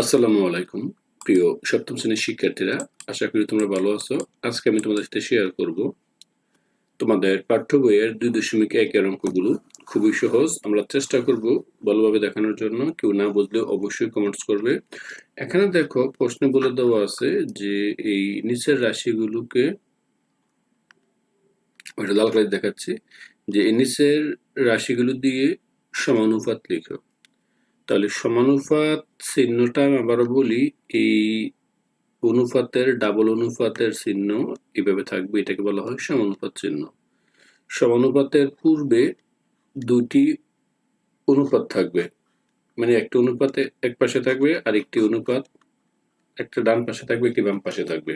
আসসালামু আলাইকুম, প্রিয় সপ্তম শ্রেণির শিক্ষার্থীরা। আশা করি তোমরা ভালো আছো। আজকে আমি তোমাদের সাথে শেয়ার করব তোমাদের পাঠ্য বইয়ের দুই দশমিক একের অঙ্কগুলো। খুবই সহজ। আমরা চেষ্টা করব ভালোভাবে দেখানোর জন্য। কেউ না বুঝলে অবশ্যই কমেন্টস করবে। এখানে দেখো প্রশ্ন বলে দেওয়া আছে যে এই নিচের রাশিগুলোকে ওটা লাল কালি দেখাচ্ছি। যে এই নিচের রাশিগুলো দিয়ে সমানুপাত লিখো। তাহলে সমানুপাত চিহ্নটা আমি আবারও বলি, এই অনুপাতের ডাবল অনুপাতের চিহ্ন এভাবে থাকবে, এটাকে বলা হয় সমানুপাত চিহ্ন। সমানুপাতের পূর্বে দুটি অনুপাত থাকবে। মানে একটা অনুপাতে এক পাশে থাকবে আর একটি অনুপাত একটা ডান পাশে থাকবে একটি বাম পাশে থাকবে।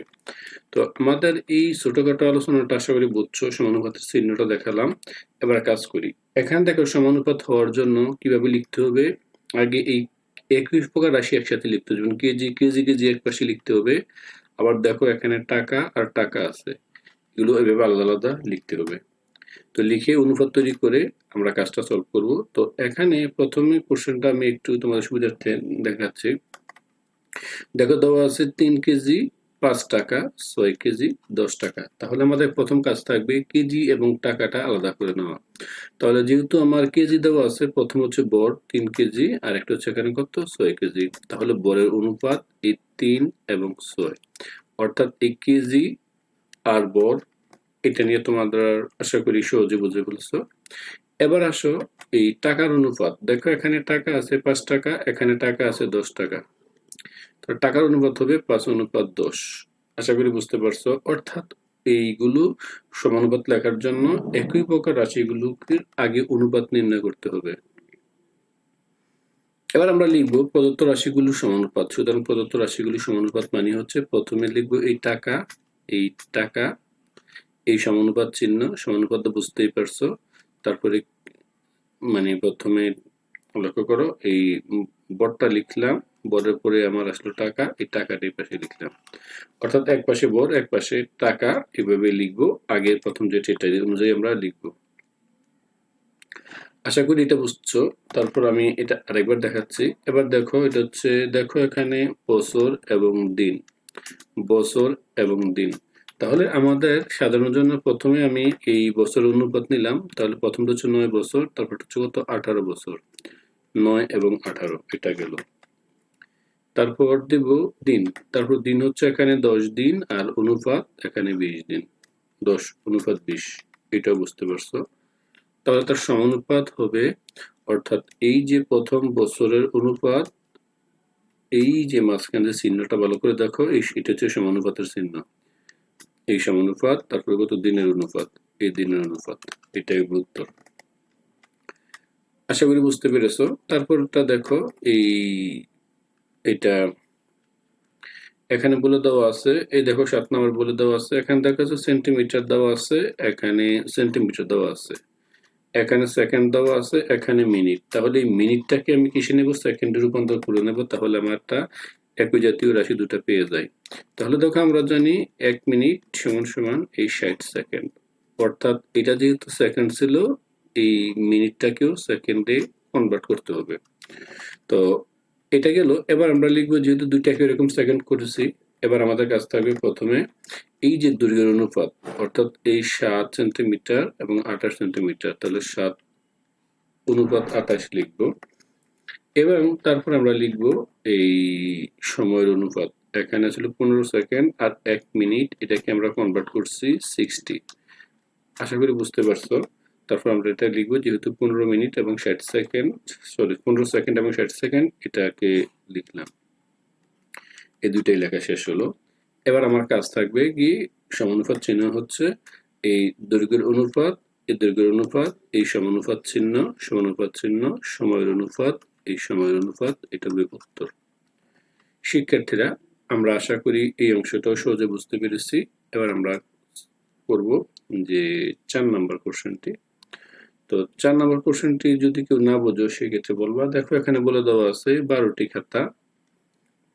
তো আমাদের এই ছোটখাটো আলোচনাটা, আশা করি বুঝছ, সমানুপাতের চিহ্নটা দেখালাম। এবার কাজ করি। এখানে দেখো সমানুপাত হওয়ার জন্য কীভাবে লিখতে হবে? আগে এই একই প্রকার রাশি একসাথে লিখতে হবে যেমন কেজি কেজি কেজি এক পাশে লিখতে হবে। আবার দেখো এখানে টাকা আর টাকা আছে। এগুলো এভাবে আলাদা আলাদা লিখতে হবে। তো লিখে অনুপাত তৈরি করে আমরা কাজটা সলভ করব। তো এখানে প্রথমে কোশ্চেনটা আমি একটু তোমাদের সুবিধার্থে দেখাচ্ছি। দেখো দেওয়া আছে তিন কেজি পাঁচ টাকা, ছয় কেজি, দশ টাকা। তাহলে আমাদের প্রথম কাজ থাকবে কেজি এবং টাকাটা আলাদা করে নেওয়া। তাহলে যেহেতু আমার কেজি দেওয়া আছে, প্রথম হচ্ছে বর তিন কেজি আর একটা হচ্ছে এখানে কত? ছয় কেজি। তাহলে বরের অনুপাত এই তিন এবং ছয়। অর্থাৎ এই কেজি আর বর, এটা নিয়ে তোমাদের আশা করি সহজে বুঝে ফেলছো। এবার আসো এই টাকার অনুপাত। দেখো এখানে টাকা আছে পাঁচ টাকা, এখানে টাকা আছে দশ টাকা। টাকার অনুপাত হবে পাঁচ অনুপাত দশ। আশা করি বুঝতে পারছ। অর্থাৎ এইগুলো সমানুপাত লেখার জন্য একই প্রকার রাশিগুলোকে আগে অনুপাত নির্ণয় করতে হবে। এবার আমরা লিখব প্রদত্ত রাশিগুলো সমানুপাত। সুতরাং প্রদত্ত রাশিগুলি সমানুপাত মানে হচ্ছে প্রথমে লিখব এই টাকা এই টাকা, এই সমানুপাত চিহ্ন। সমানুপাত বুঝতেই পারছ। তারপরে মানে প্রথমে লক্ষ্য করো, এই বরটা লিখলাম। বরের পরে আমার আসলো টাকা, এই টাকাটা এই পাশে লিখলাম। অর্থাৎ এক পাশে বর, এক পাশে টাকা, এভাবে লিখব। আগের প্রথম যে এটা অনুযায়ী আমরা লিখব। আশা করি এটা বুঝছ। তারপর আমি এটা আরেকবার দেখাচ্ছি। এবার দেখো, এটা হচ্ছে, দেখো এখানে বছর এবং দিন। বছর এবং দিন। তাহলে আমাদের সাধারণ জন্য প্রথমে আমি এই বছর অনুপাত নিলাম। তাহলে প্রথমটা হচ্ছে নয় বছর তারপর হচ্ছে কত? আঠারো বছর। নয় এবং আঠারো, এটা গেল। তারপর দেব দিন। তারপর দিন হচ্ছে এখানে দশ দিন আর অনুপাত এখানে বিশ দিন। দশ, অনুপাত বিশ। এটা বুঝতে পারছ? তাহলে তার সমানুপাত হবে, অর্থাৎ এই যে প্রথম বছরের অনুপাত, এই যে মাঝখানে চিহ্নটা ভালো করে দেখো, এই এটা হচ্ছে সমানুপাতের চিহ্ন। এই সমানুপাত, তারপরে কত? দিনের অনুপাত। এই দিনের অনুপাত। এটাই উত্তর। আশা করি বুঝতে পেরেছ। তারপরটা দেখো, এই এটা এখানে বলে দেওয়া আছে, এই দেখো সাত নম্বর বলে দেওয়া আছে, এখানে দেখা যাচ্ছে সেন্টিমিটার দেওয়া আছে, এখানে সেন্টিমিটার দেওয়া আছে, এখানে সেকেন্ড দেওয়া আছে, এখানে মিনিট তাহলে এই মিনিটটাকে আমি কিসে নেব? সেকেন্ডে রূপান্তর করে নেব, তাহলে আমার একটা একই জাতীয় রাশি দুটো পেয়ে যায় তাহলে দেখো আমরা জানি এক মিনিট সমান সমান এই ষাট সেকেন্ড অর্থাৎ এটা যেহেতু সেকেন্ড ছিল, এই মিনিটটাকেও সেকেন্ডে কনভার্ট করতে হবে। তো এটা গেল। এবার আমরা লিখব যেহেতু দুইটাকে এরকম সেকেন্ড করেছি, এবার আমাদের কাছ থাকবে প্রথমে এই যে দৈর্ঘ্যের অনুপাত, অর্থাৎ এই সাত সেন্টিমিটার এবং আঠাশ সেন্টিমিটার তাহলে সাত অনুপাত আঠাশ লিখব। এবং তারপর আমরা লিখব এই সময়ের অনুপাত। এখানে ছিল পনেরো সেকেন্ড আর এক মিনিট এটাকে আমরা কনভার্ট করছি সিক্সটি আশা করি বুঝতে পারছ। তারপর আমরা এটা লিখব যেহেতু পনেরো মিনিট এবং ষাট সেকেন্ড সরি পনেরো সেকেন্ড এবং ষাট সেকেন্ড এটাকে লিখলাম। এই দুইটাই লেখা শেষ হলো। এবার আমার কাজ থাকবে কি, সমানুপাত চিহ্ন হচ্ছে এই দৈর্ঘ্যের অনুপাত, এই দৈর্ঘ্যের অনুপাত, এই সমানুপাত চিহ্ন সমানুপাত চিহ্ন, সময়ের অনুপাত, এই সময়ের অনুপাত, এটা হবে উত্তর শিক্ষার্থীরা, আমরা আশা করি এই অংশটাও সহজে বুঝতে পেরেছি। এবার আমরা করব যে চার নাম্বার কোশ্চেনটি। তো চার নম্বর কোশ্চেনটি যদি কেউ না বোঝো, সেক্ষেত্রে বলবা, দেখো এখানে বলে দেওয়া আছে বারোটি খাতা,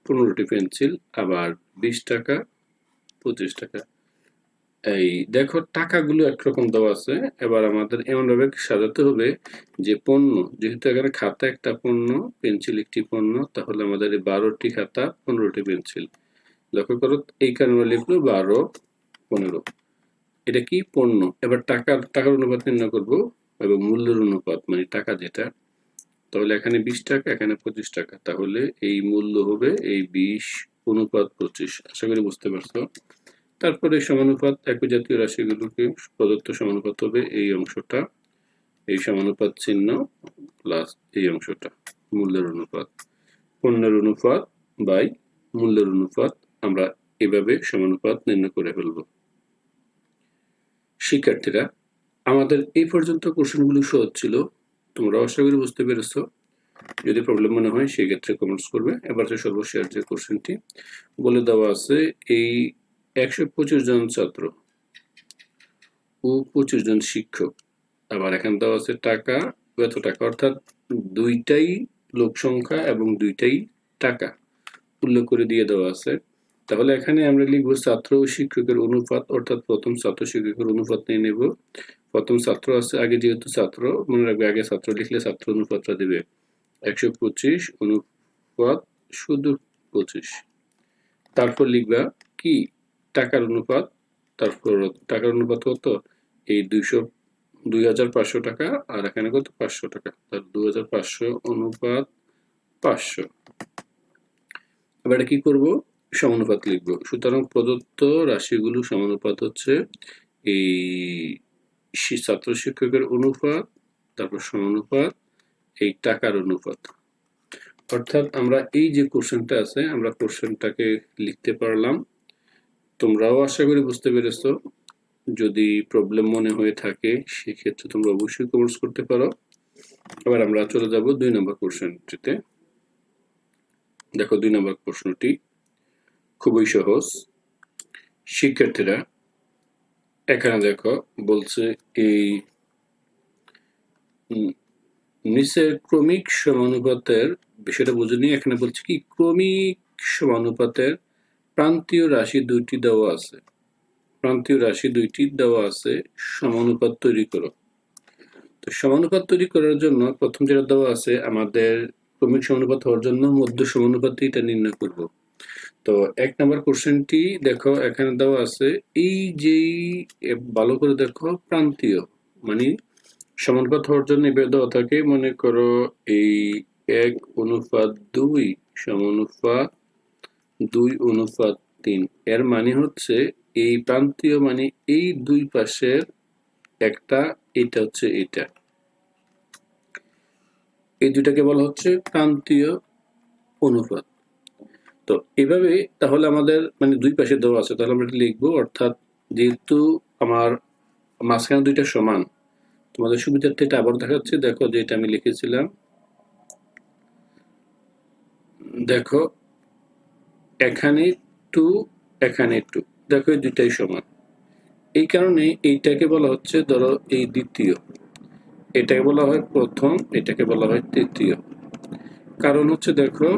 পনেরোটি পেন্সিল, আবার বিশ টাকা, পঁচিশ টাকা। এই দেখো, টাকাগুলো একরকম দেওয়া আছে। এবার আমাদের এমনভাবে সাজাতে হবে যে পণ্য, যেহেতু এখানে খাতা একটা পণ্য, পেন্সিল একটি পণ্য, তাহলে আমাদের এই বারোটি খাতা, পনেরোটি পেন্সিল। লক্ষ্য করো এই কারণে লিখলো বারো, পনেরো। এটা কি? পণ্য। এবার টাকার টাকার অনুপাত নির্ণয় করব। এবং মূল্যের অনুপাত মানে টাকা যেটা, তাহলে এখানে বিশ টাকা, এখানে পঁচিশ টাকা। তাহলে এই মূল্য হবে এই বিশ অনুপাত পঁচিশ। আশা করি বুঝতে পারছ? তারপরে সমানুপাত, একই জাতীয় রাশিগুলোকে প্রদত্ত সমানুপাত হবে এই অংশটা। এই সমানুপাত চিহ্ন প্লাস এই অংশটা, মূল্যের অনুপাত। পণ্যের অনুপাত বাই মূল্যের অনুপাত আমরা এভাবে সমানুপাত নির্ণয় করে ফেলব। শিক্ষার্থীরা আমাদের এই পর্যন্ত কোশ্চেনগুলো সহজ ছিল। তোমরা আশা করি বুঝতে পেরেছ। যদি প্রবলেম মনে হয় সেই ক্ষেত্রে কমেন্টস করবে। এবার হচ্ছে সর্বশেষ যে কোশ্চেনটি, বলে দেওয়া আছে, এই একশো পঁচিশ জন ছাত্র ও পঁচিশ জন শিক্ষক, আবার এখানে দেওয়া আছে টাকা, এত টাকা, অর্থাৎ দুইটাই লোক সংখ্যা এবং দুইটাই টাকা উল্লেখ করে দিয়ে দেওয়া আছে। তাহলে এখানে আমরা লিখব ছাত্র ও শিক্ষকের অনুপাত, অর্থাৎ প্রথম ছাত্র শিক্ষকের অনুপাত নিয়ে নেব। প্রথম ছাত্র আছে, আগে যেহেতু ছাত্র, মনে রাখবে আগে ছাত্র লিখলে ছাত্র অনুপাতটা দিবে একশো পঁচিশ অনুপাত শুধু পঁচিশ। তারপর লিখবা কি? টাকার অনুপাত, তারপর টাকার অনুপাত কত? এই দুইশো, দুই হাজার পাঁচশো টাকা আর এখানে কত? পাঁচশো টাকা। তার দু হাজার পাঁচশো অনুপাত পাঁচশো। এবার এটা কি করব? সমানুপাত লিখব। সুতরাং প্রদত্ত রাশিগুলো সমানুপাত হচ্ছে এই ছাত্র শিক্ষকের অনুপাত, তারপর সমানুপাত, এই টাকার অনুপাত। অর্থাৎ আমরা এই যে কোশ্চেনটা আছে, আমরা কোশ্চেনটাকে লিখতে পারলাম। তোমরাও আশা করি বুঝতে পেরেছ। যদি প্রবলেম মনে হয়ে থাকে, সেক্ষেত্রে তোমরা অবশ্যই কমেন্টস করতে পারো। এবার আমরা চলে যাব দুই নম্বর কোশ্চেনটিতে। দেখো দুই নম্বর প্রশ্নটি। খুবই সহজ। শিক্ষার্থীরা এখানে দেখো বলছে এই নিচের ক্রমিক সমানুপাতের বিষয়টা বুঝে নিয়ে এখানে বলছে কি, ক্রমিক সমানুপাতের প্রান্তীয় রাশি দুইটি দেওয়া আছে। প্রান্তীয় রাশি দুইটি দেওয়া আছে, সমানুপাত তৈরি করো। তো সমানুপাত তৈরি করার জন্য প্রথম যেটা দেওয়া আছে, আমাদের ক্রমিক সমানুপাত হওয়ার জন্য মধ্য সমানুপাতটি এটা নির্ণয় করব। তো এক নম্বর কোশ্চেনটি দেখো এখানে দেওয়া আছে এই এ, ভালো করে দেখো প্রান্তীয় মানে সমানুপাত হওয়ার জন্য এভাবে দেওয়া থাকে মনে করো এই এক অনুপাত দুই সমানুপাত দুই অনুপাত তিন। এর মানে হচ্ছে এই প্রান্তীয় মানে এই দুই পাশের একটা এটা হচ্ছে এটা। এই দুইটাকে বলা হচ্ছে প্রান্তীয় অনুপাত। তো এভাবে তাহলে আমাদের মানে দুই পাশে দেওয়া আছে, তাহলে আমরা এটা লিখব, অর্থাৎ যেহেতু আমার মাঝখানে দুইটা সমান, তোমাদের সুবিধার্থে এটা আবার দেখাচ্ছে। দেখো যে এটা আমি লিখেছিলাম। দেখো, এখানে টু এখানে টু। দেখো এই দুইটাই সমান। এই কারণে এইটাকে বলা হচ্ছে, ধরো এই দ্বিতীয়। এটাকে বলা হয় প্রথম, এটাকে বলা হয় তৃতীয়। কারণ হচ্ছে, দেখো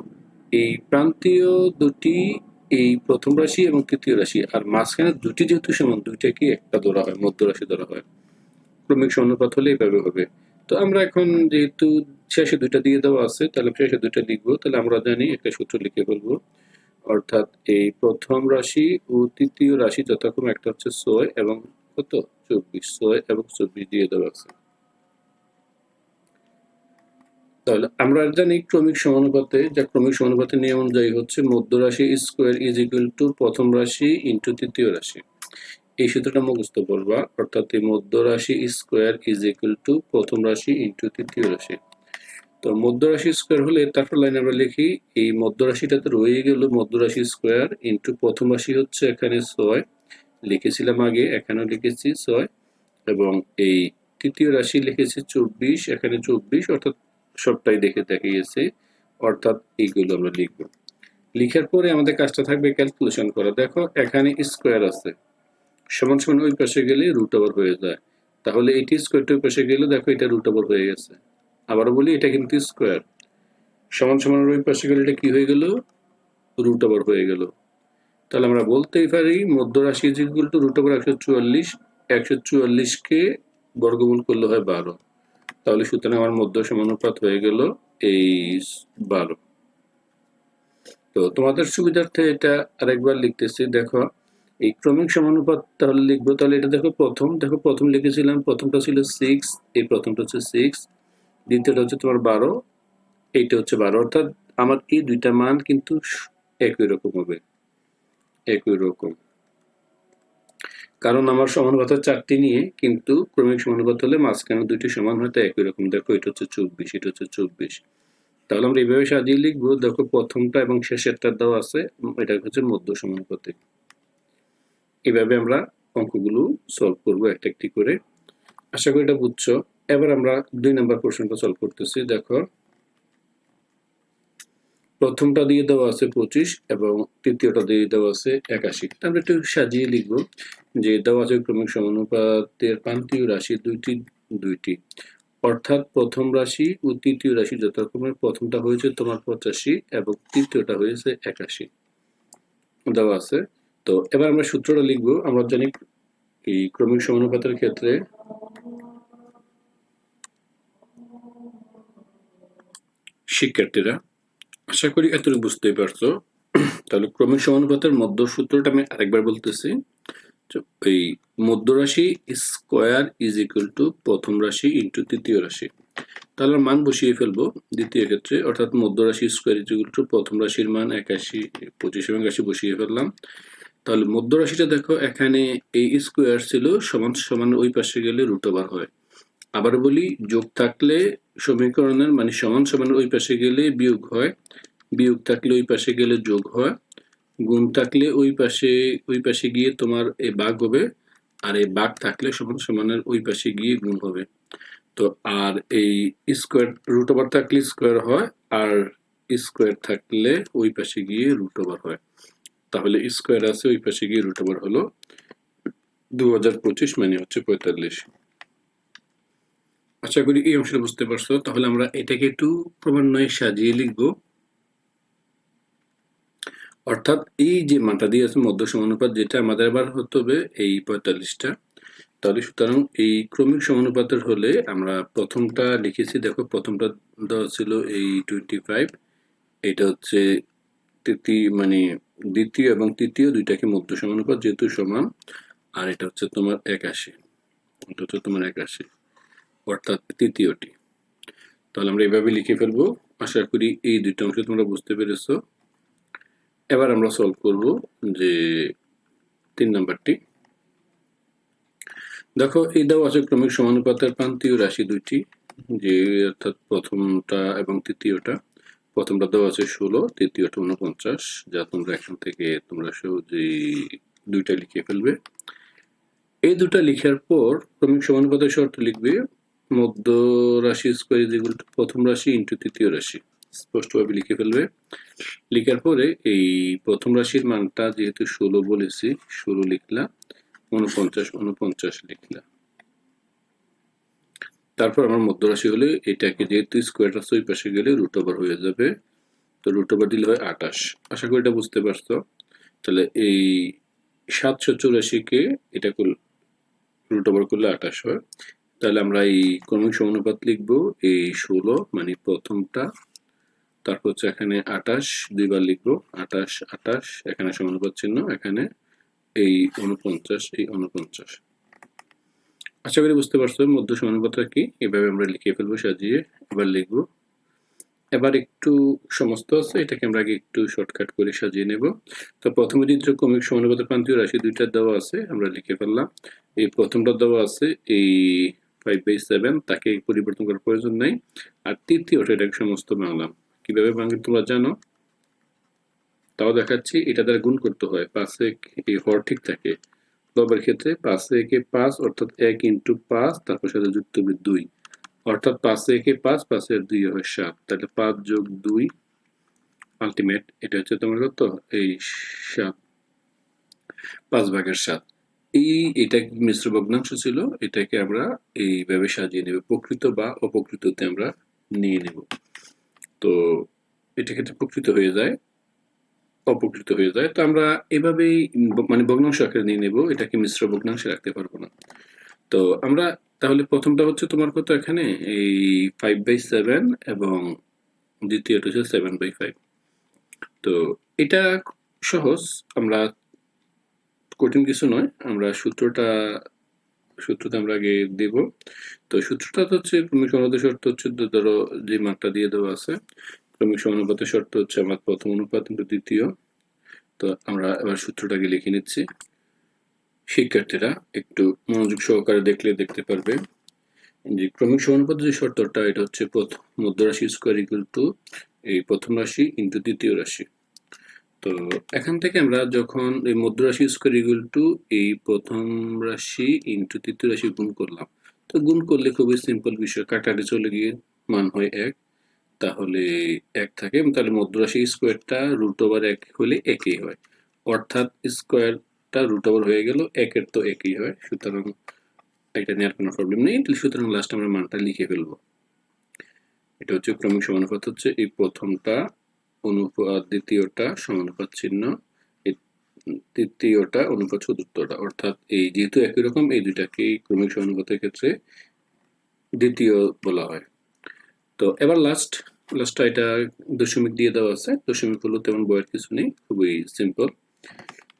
এই প্রান্তীয় দুটি, এই প্রথম রাশি এবং তৃতীয় রাশি। আর মাঝখানে দুটি যেহেতু সমান, দুইটাকে একটা ধরা হয়, মধ্য রাশি ধরা হয়। ক্রমিক সমানুপাত হলে এইভাবে হবে। তো আমরা এখন যেহেতু শেষে দুইটা দিয়ে দেওয়া আছে, তাহলে শেষে দুইটা লিখব। তাহলে আমরা জানি একটা সূত্র লিখে বলব অর্থাৎ এই প্রথম রাশি ও তৃতীয় রাশি যথাক্রমে একটা হচ্ছে ছয় এবং কত? চব্বিশ। ছয় এবং চব্বিশ দিয়ে দেওয়া আছে। তাহলে আমরা জানি ক্রমিক সমানুপাতে, যা ক্রমিক সমানুপাতের নিয়ম অনুযায়ী হচ্ছে মধ্য রাশি স্কোয়ার ইজ ইকুয়াল টু প্রথম রাশি ইন্টু তৃতীয় রাশি। এই সূত্রটা মুখস্থ করবা, অর্থাৎ এই মধ্য রাশি স্কোয়ার ইজ ইকুয়াল টু প্রথম রাশি ইন্টু তৃতীয় রাশি। তো মধ্য রাশি স্কোয়ার হলে তারপর লাইন আমরা লিখি, এই মধ্য রাশিটাতে রয়ে গেল মধ্য রাশি স্কোয়ার ইন্টু প্রথম রাশি হচ্ছে এখানে ছয়। লিখেছিলাম আগে, এখানেও লিখেছি ছয়। এবং এই তৃতীয় রাশি লিখেছি চব্বিশ, এখানে চব্বিশ, অর্থাৎ সবটাই দেখে দেখে গেছে অর্থাৎ এইগুলো আমরা লিখব। লিখার পরে আমাদের কাজটা থাকবে ক্যালকুলেশন করা। দেখো, এখানে স্কোয়ার আছে। সমান সমান ওই পাশে গেলে রুট ওভার হয়ে যায়। তাহলে এটি স্কোয়ারটা ওই পাশে গেলে দেখো এটা রুট ওভার হয়ে গেছে। আবারও বলি, এটা কিন্তু স্কোয়ার সমান সমান ওই পাশে গেলে এটা কি হয়ে গেল? রুট ওভার হয়ে গেল। তাহলে আমরা বলতেই পারি, মধ্যরাশি is equal to root over একশো চুয়াল্লিশ। একশো চুয়াল্লিশকে বর্গমূল করলে হয় বারো। তাহলে সুতরাং আমার মধ্য সমানুপাত হয়ে গেল এই বারো। তো তোমাদের সুবিধার্থে এটা আরেকবার লিখতেছি, দেখো, এই ক্রমিক সমানুপাত তাহলে লিখব, তাহলে এটা দেখো প্রথম দেখো প্রথম লিখেছিলাম, প্রথমটা ছিল সিক্স এই প্রথমটা হচ্ছে সিক্স দ্বিতীয়টা হচ্ছে তোমার বারো, এইটা হচ্ছে বারো। অর্থাৎ আমার এই দুইটা মান কিন্তু একই রকম হবে, একই রকম। কারণ আমার সমানুপাত চারটি নিয়ে কিন্তু ক্রমিক সমানুপাত হলে মাঝখানে দুইটি সমান হয়তো একই রকম। দেখো এটা হচ্ছে চব্বিশ, এটা হচ্ছে চব্বিশ। তাহলে আমরা এইভাবে সাজিয়ে লিখব, দেখো প্রথমটা এবং শেষেরটা দেওয়া আছে, এটা হচ্ছে মধ্য সমানুপাতে এভাবে আমরা অঙ্কগুলো সলভ করব একটা একটি করে। আশা করি এটা বুঝছ। এবার আমরা দুই নম্বর প্রশ্নটা সলভ করতেছি, দেখো। প্রথমটা দিয়ে দেওয়া আছে পঁচিশ এবং তৃতীয়টা দিয়ে দেওয়া আছে একাশি। আমরা একটু সাজিয়ে লিখব যে দেওয়া আছে ক্রমিক সমানুপাতের প্রান্তীয় রাশি দুইটি দুইটি। অর্থাৎ প্রথম রাশি ও তৃতীয় রাশি যথাক্রমে প্রথমটা হয়েছে তোমার পঁচাশি এবং তৃতীয়টা হয়েছে একাশি। দেওয়া আছে। তো এবার আমরা সূত্রটা লিখব। আমরা জানি এই ক্রমিক সমানুপাতের ক্ষেত্রে শিক্ষার্থীরা আশা করি এতটুকু বুঝতেই পারছ। তাহলে ক্রমিক সমানুপাতের মধ্য সূত্রটা আমি আরেকবার বলতেছি। এই মধ্য রাশি স্কোয়ার ইজ ইকুয়াল টু প্রথম রাশি ইন্টু তৃতীয় রাশি। তাহলে মান বসিয়ে ফেলব দ্বিতীয় ক্ষেত্রে। অর্থাৎ মধ্য রাশি স্কোয়ার ইজ ইকুয়াল টু প্রথম রাশির মান একাশি, পঁচিশ এবং একাশি বসিয়ে ফেললাম। তাহলে মধ্য রাশিটা দেখো, এখানে এই স্কোয়ার ছিল সমান সমান ওই পাশে গেলে রুট ওভার হয়। আবার বলি, যোগ থাকলে সমীকরণের মানে সমান সমান ওই পাশে গেলে বিয়োগ হয়, বিয়োগ থাকলে ওই পাশে গেলে যোগ হয়, গুণ থাকলে ওই পাশে ওই পাশে গিয়ে তোমার এই বাঘ হবে, আর এই বাঘ থাকলে সমান সমানের ওই পাশে গিয়ে গুণ হবে। তো আর এই স্কোয়ার রুট ওভার থাকলে স্কোয়ার হয়, আর স্কোয়ার থাকলে ওই পাশে গিয়ে রুট ওভার হয়। তাহলে স্কোয়ার আছে, ওই পাশে গিয়ে রুট ওভার হলো। দু হাজার পঁচিশ মানে হচ্ছে পঁয়তাল্লিশ। আশা করি এই অংশটা বুঝতে পারছ। তাহলে আমরা এটাকে একটু ক্রমান্বয়ে সাজিয়ে লিখব। অর্থাৎ এই যে মানটা দিয়ে আছে মধ্য সমানুপাত, যেটা আমাদের আবার হতে হবে এই পঁয়তাল্লিশটা। তাহলে সুতরাং এই ক্রমিক সমানুপাতের হলে আমরা প্রথমটা লিখেছি, দেখো প্রথমটা দেওয়া ছিল এই টোয়েন্টি ফাইভ এটা হচ্ছে তৃতীয় মানে দ্বিতীয় এবং তৃতীয় দুইটাকে মধ্য সমানুপাত যেহেতু সমান, আর এটা হচ্ছে তোমার একাশি। এটা হচ্ছে তোমার একাশি। অর্থাৎ তৃতীয়টি। তাহলে আমরা এভাবে লিখে ফেলব। আশা করি এই দুইটা অংশ তোমরা বুঝতে পেরেছ। এবার আমরা সলভ করব যে তিন নাম্বারটি। দেখো, এই আছে ক্রমিক সমানুপাতের প্রান্তীয় রাশি দুইটি, যে অর্থাৎ প্রথমটা এবং তৃতীয়টা। প্রথমটা দেওয়া আছে ষোলো, তৃতীয়টা উনপঞ্চাশ যা তোমরা এখান থেকে তোমরা সহজেই দুইটা লিখে ফেলবে। এই দুটা লিখার পর ক্রমিক সমানুপাতের শর্ত লিখবে মধ্য রাশি স্কোয়ার ইজ প্রথম রাশি ইন্টু তৃতীয় রাশি, স্পষ্টভাবে লিখে ফেলবে। লিখার পরে এই প্রথম রাশির মানটা যেহেতু ষোলো বলেছি, ষোলো লিখলাম উনপঞ্চাশ উনপঞ্চাশ লিখলাম। তারপর আমার মধ্য রাশি হলে এটাকে যেহেতু স্কোয়ার আছে, ওই পাশে গেলে রুট ওভার হয়ে যাবে। তো রুট ওভার দিলে হয় আটাশ আশা করি এটা বুঝতে পারছ। তাহলে এই সাতশো চৌরাশিকে এটা রুট ওভার করলে আটাশ হয়। তাহলে আমরা এই ক্রমিক সমানুপাত লিখব, এই ষোলো মানে প্রথমটা। তারপর হচ্ছে এখানে আটাশ দুইবার লিখব আটাশ আটাশ এখানে সমানুপাত চিহ্ন, এখানে এই উনপঞ্চাশ এই উনপঞ্চাশ আশা করি বুঝতে পারছ, মধ্য সমানুপাতটা কি? এভাবে আমরা লিখে ফেলব, সাজিয়ে এবার লিখব। এবার একটু সমস্ত আছে, এটাকে আমরা আগে একটু শর্টকাট করে সাজিয়ে নেব। তো প্রথমে চিত্র কমিক সমানুপাতের প্রান্তীয় রাশি দুইটা দেওয়া আছে, আমরা লিখে ফেললাম। এই প্রথমটা দেওয়া আছে, এই ফাইভ বাই সেভেন তাকে পরিবর্তন করার প্রয়োজন নেই। আর তৃতীয়টা এটাকে সমস্ত বাংলাম কীভাবে ভাঙবে তোমরা জানো? তাও দেখাচ্ছি, এটা দ্বারা গুণ করতে হয়। পাঁচে এই হর ঠিক থাকে। লবের ক্ষেত্রে পাঁচে একে পাঁচ, অর্থাৎ এক ইন্টু পাঁচ, তারপর সাথে যুক্ত হবে দুই। অর্থাৎ পাঁচে একে পাঁচ পাঁচের দুই হয় সাত। তাহলে পাঁচ যোগ দুই আলটিমেট এটা হচ্ছে তোমার কত? এই সাত। পাঁচ ভাগের সাত। এই, এটা মিশ্র ভগ্নাংশ ছিল? এটাকে আমরা এইভাবে সাজিয়ে নেব। প্রকৃত বা অপকৃততে আমরা নিয়ে নেব। তো এটা ক্ষেত্রে প্রকৃত হয়ে যায় অপকৃত হয়ে যায়। তো আমরা এভাবেই মানে ভগ্নাংশ আকারে নিয়ে নেব। এটাকে মিশ্র ভগ্নাংশে রাখতে পারব না। তো আমরা তাহলে প্রথমটা হচ্ছে তোমার কত এখানে? এই ফাইভ বাই সেভেন এবং দ্বিতীয়টা হচ্ছে সেভেন বাই ফাইভ তো এটা সহজ। আমরা কঠিন কিছু নয়, আমরা সূত্রটা সূত্রটা আমরা আগে দেব। তো সূত্রটা তো হচ্ছে, ক্রমিক সমানুপাতের শর্ত হচ্ছে ধরো যে মানটা দিয়ে দেওয়া আছে, ক্রমিক সমানুপাতের শর্ত হচ্ছে আমার প্রথম অনুপাত কিন্তু দ্বিতীয়। তো আমরা এবার সূত্রটাকে লিখে নিচ্ছি। শিক্ষার্থীরা একটু মনোযোগ সহকারে দেখলে দেখতে পারবে যে ক্রমিক সমানুপাতের যে শর্তটা, এটা হচ্ছে প্রথম মধ্য রাশি স্কোয়ার ইকুয়াল টু এই প্রথম রাশি ইন্টু দ্বিতীয় রাশি। তো এখান থেকে আমরা যখন এই মধ্যরাশি স্কোয়ার ইকুয়াল টু এই প্রথম রাশি ইন্টু তৃতীয় রাশি গুণ করলাম, তো গুণ করলে খুবই সিম্পল বিষয় কাটাটি চলে গিয়ে মান হয় এক, তাহলে এক থাকে তাহলে মধ্যরাশি স্কোয়ারটা রুট ওভার এক হলে একই হয়। অর্থাৎ স্কোয়ারটা রুট ওভার হয়ে গেল, একের তো একই হয়, সুতরাং এটা নিয়ে আর কোনো প্রবলেম নেই সুতরাং লাস্ট আমরা মানটা লিখে ফেলব। এটা হচ্ছে ক্রমিক সমানুপাত হচ্ছে এই প্রথমটা অনুপাত দ্বিতীয়টা সমানুপাত চিহ্ন তৃতীয়টা অনুপাত চতুর্থটা। অর্থাৎ এই যেহেতু একই রকম, এই দুইটাকেই ক্রমিক সমানুপাতের ক্ষেত্রে দ্বিতীয় বলা হয়। তো এবার লাস্ট লাস্টটা এটা দশমিক দিয়ে দেওয়া আছে। দশমিক হলো তেমন বয়ের কিছু নেই, খুবই সিম্পল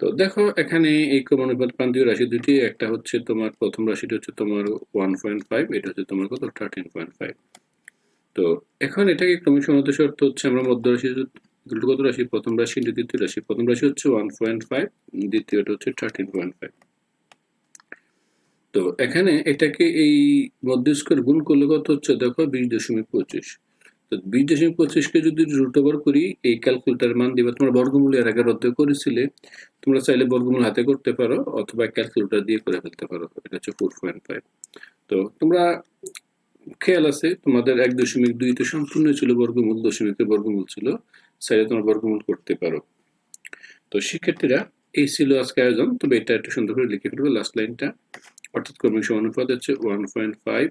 তো দেখো, এখানে এই ক্রমানুপাত প্রান্তীয় রাশি দুটি একটা হচ্ছে তোমার প্রথম রাশিটা হচ্ছে তোমার ওয়ান পয়েন্ট ফাইভ এটা হচ্ছে তোমার কত? থার্টিন পয়েন্ট ফাইভ তো এখন এটাকে ক্রমিক সমানত শর্ত হচ্ছে আমরা মধ্য রাশি কত রাশি, প্রথম রাশি, দ্বিতীয় রাশি। প্রথম রাশি হচ্ছে ওয়ান পয়েন্ট ফাইভ দ্বিতীয়টা হচ্ছে থার্টিন পয়েন্ট ফাইভ তো এখানে এটাকে এই মধ্য স্কোয়ার গুণ করলে কত হচ্ছে? দেখো বিশ দশমিক পঁচিশ। তো বিশ দশমিক পঁচিশকে যদি রুট ওভার করি, এই ক্যালকুলেটার মান দিবা, তোমরা বর্গমূল এর আগে রদ্দ করেছিলে, তোমরা চাইলে বর্গমূল হাতে করতে পারো, অথবা ক্যালকুলেটর দিয়ে করে ফেলতে পারো। এটা হচ্ছে ফোর পয়েন্ট ফাইভ তো তোমরা খেয়াল আছে, তোমাদের এক দশমিক দুই তো সম্পূর্ণ ছিল বর্গমূল, দশমিকের বর্গমূল ছিল, চাইলে তোমরা বর্গমূল করতে পারো। তো শিক্ষার্থীরা, এই ছিল আজকে আয়োজন, তবে এটা একটু সুন্দর করে লিখে ফেলব লাস্ট লাইনটা অর্থাৎ ক্রমিক সমানুপাত হচ্ছে one point five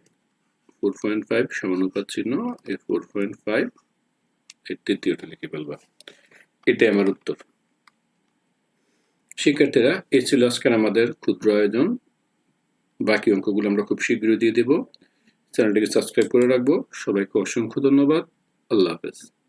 four point five সমানুপাত চিহ্ন, এই ফোর পয়েন্ট ফাইভ এর তৃতীয়টা লিখে ফেলবা। এটাই আমার উত্তর। শিক্ষার্থীরা, এই ছিল আজকের আমাদের ক্ষুদ্র আয়োজন। বাকি অঙ্কগুলো আমরা খুব শীঘ্রই দিয়ে দেব। চ্যানেলটিকে সাবস্ক্রাইব করে রাখব। সবাইকে অসংখ্য ধন্যবাদ। আল্লাহ হাফেজ।